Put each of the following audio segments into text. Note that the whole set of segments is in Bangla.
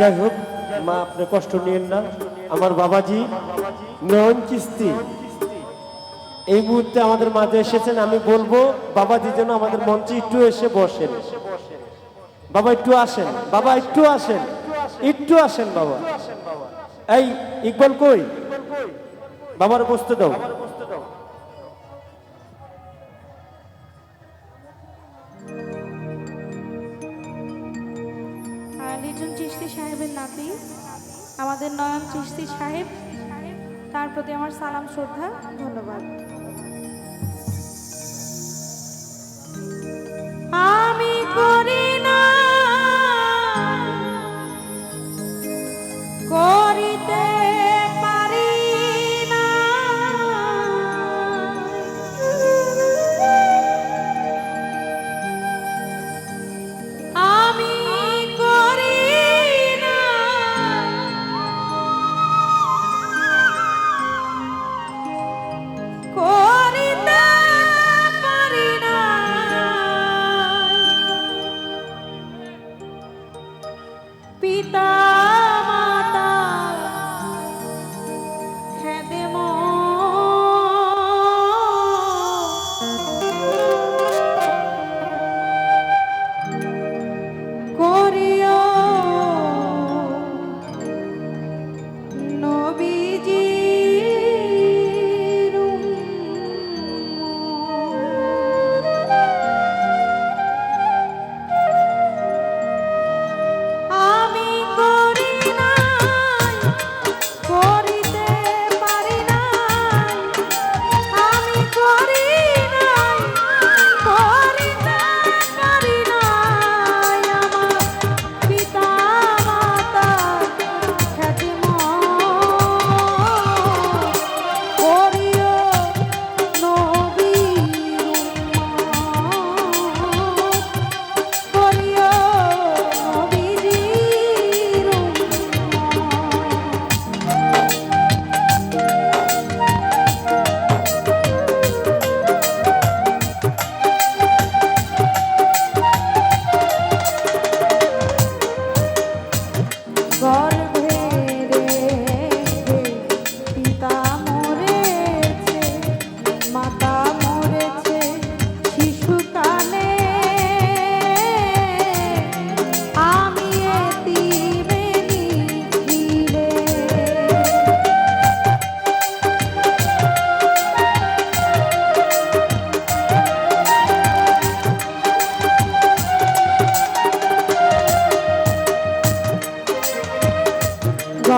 যাই হোক, মা, আপনি কষ্ট নিয়েন না। আমার বাবাজি নয়ন কিস্তি। এই মুহূর্তে আমাদের মাঝে এসেছেন, আমি বলব, বাবাজি যেন আমাদের মঞ্চে একটু এসে বসেন। বাবা, একটু আসেন। বাবা, একটু আসেন। একটু আসেন, বাবা। এই, ইকবাল কই? বাবার বসতে দাও। চিশতি সাহেবের নাতি আমাদের নয়ন চিশতি সাহেব তার প্রতি আমার সালাম শ্রদ্ধা ধন্যবাদ।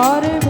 water.